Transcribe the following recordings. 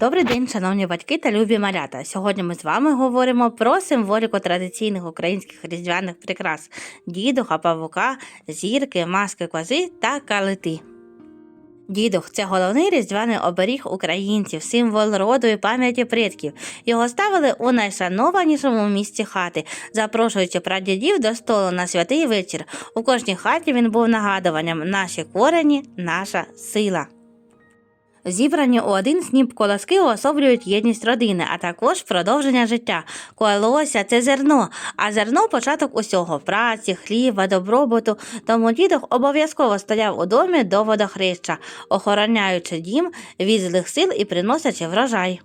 Добрий день, шановні батьки та любі малята. Сьогодні ми з вами говоримо про символіку традиційних українських різдвяних прикрас дідуха, павука, зірки, маски кози та калити. Дідух це головний різдвяний оберіг українців, символ роду і пам'яті предків. Його ставили у найшанованішому місці хати, запрошуючи прадідів до столу на святий вечір. У кожній хаті він був нагадуванням наші корені, наша сила. Зібрані у один сніп колоски уособлюють єдність родини, а також продовження життя. Колося це зерно, а зерно початок усього праці, хліба, добробуту. Тому дідок обов'язково стояв у домі до водохреща, охороняючи дім від злих сил і приносячи врожай.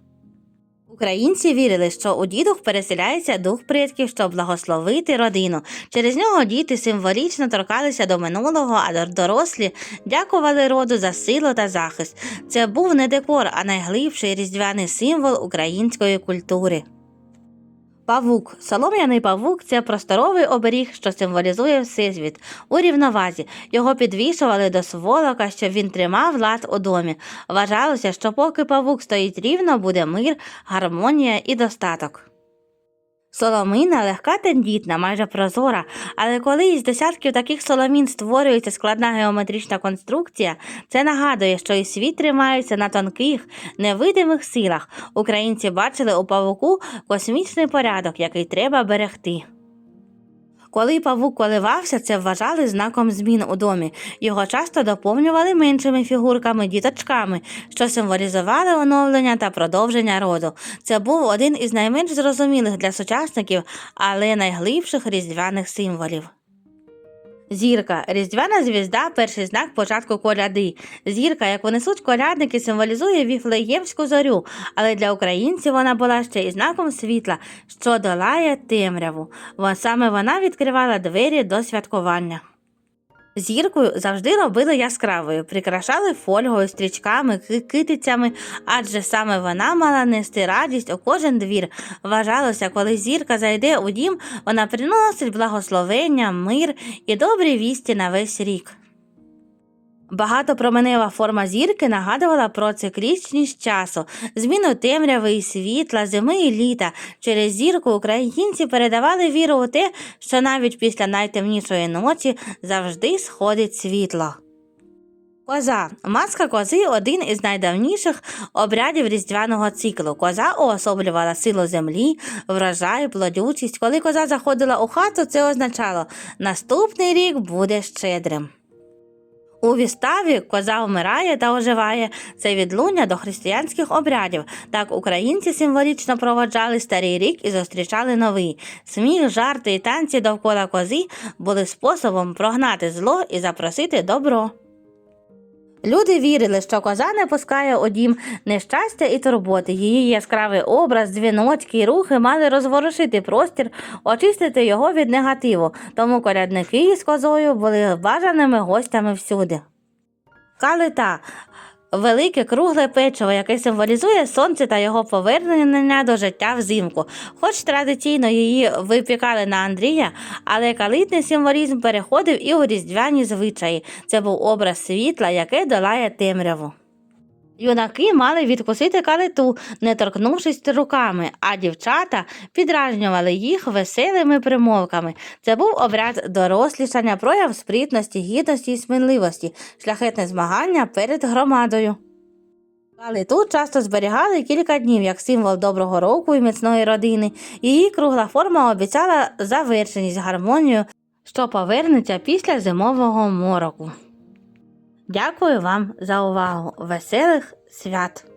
Українці вірили, що у дідух переселяється дух предків, щоб благословити родину. Через нього діти символічно торкалися до минулого, а дорослі дякували роду за силу та захист. Це був не декор, а найглибший різдвяний символ української культури. Павук. Солом'яний павук це просторовий оберіг, що символізує всесвіт. У рівновазі його підвішували до сволока, щоб він тримав лад у домі. Вважалося, що поки павук стоїть рівно, буде мир, гармонія і достаток. Соломина легка тендітна, майже прозора, але коли із десятків таких соломін створюється складна геометрична конструкція, це нагадує, що і світ тримається на тонких, невидимих силах. Українці бачили у павуку космічний порядок, який треба берегти. Коли павук коливався, це вважали знаком змін у домі. Його часто доповнювали меншими фігурками, діточками, що символізували оновлення та продовження роду. Це був один із найменш зрозумілих для сучасників, але найглибших різдвяних символів. Зірка різдвяна звізда перший знак початку коляди. Зірка, як несуть колядники, символізує віфлеємську зорю, але для українців вона була ще і знаком світла, що долає темряву. Саме вона відкривала двері до святкування. Зіркою завжди робили яскравою, прикрашали фольгою, стрічками, ки- китицями, адже саме вона мала нести радість у кожен двір. Вважалося, коли зірка зайде у дім, вона приносить благословення, мир і добрі вісті на весь рік. Багатопроменева форма зірки нагадувала про циклічність часу, зміну темряви і світла, зими і літа. Через зірку українці передавали віру у те, що навіть після найтемнішої ночі завжди сходить світло. Коза. Маска кози один із найдавніших обрядів різдвяного циклу. Коза уособлювала силу землі, врожай, плодючість. Коли коза заходила у хату, це означало наступний рік буде щедрим. У віставі коза вмирає та оживає. Це відлуння до християнських обрядів. Так українці символічно проводжали старий рік і зустрічали новий. Сміх, жарти і танці довкола кози були способом прогнати зло і запросити добро. Люди вірили, що коза не пускає у дім нещастя і турботи. Її яскравий образ, дзвіночки і рухи мали розворушити простір, очистити його від негативу. Тому колядники із козою були бажаними гостями всюди. Калита велике кругле печиво, яке символізує сонце та його повернення до життя взимку. Хоч традиційно її випікали на Андрія, але калитний символізм переходив і у різдвяні звичаї. Це був образ світла, яке долає темряву. Юнаки мали відкусити калиту, не торкнувшись руками, а дівчата підражнювали їх веселими примовками. Це був обряд дорослішання, прояв спритності, гідності і сміливості, шляхетне змагання перед громадою. Калиту часто зберігали кілька днів як символ доброго року і міцної родини. Її кругла форма обіцяла завершеність гармонію, що повернеться після зимового мороку. Дякую вам за увагу. Веселих свят!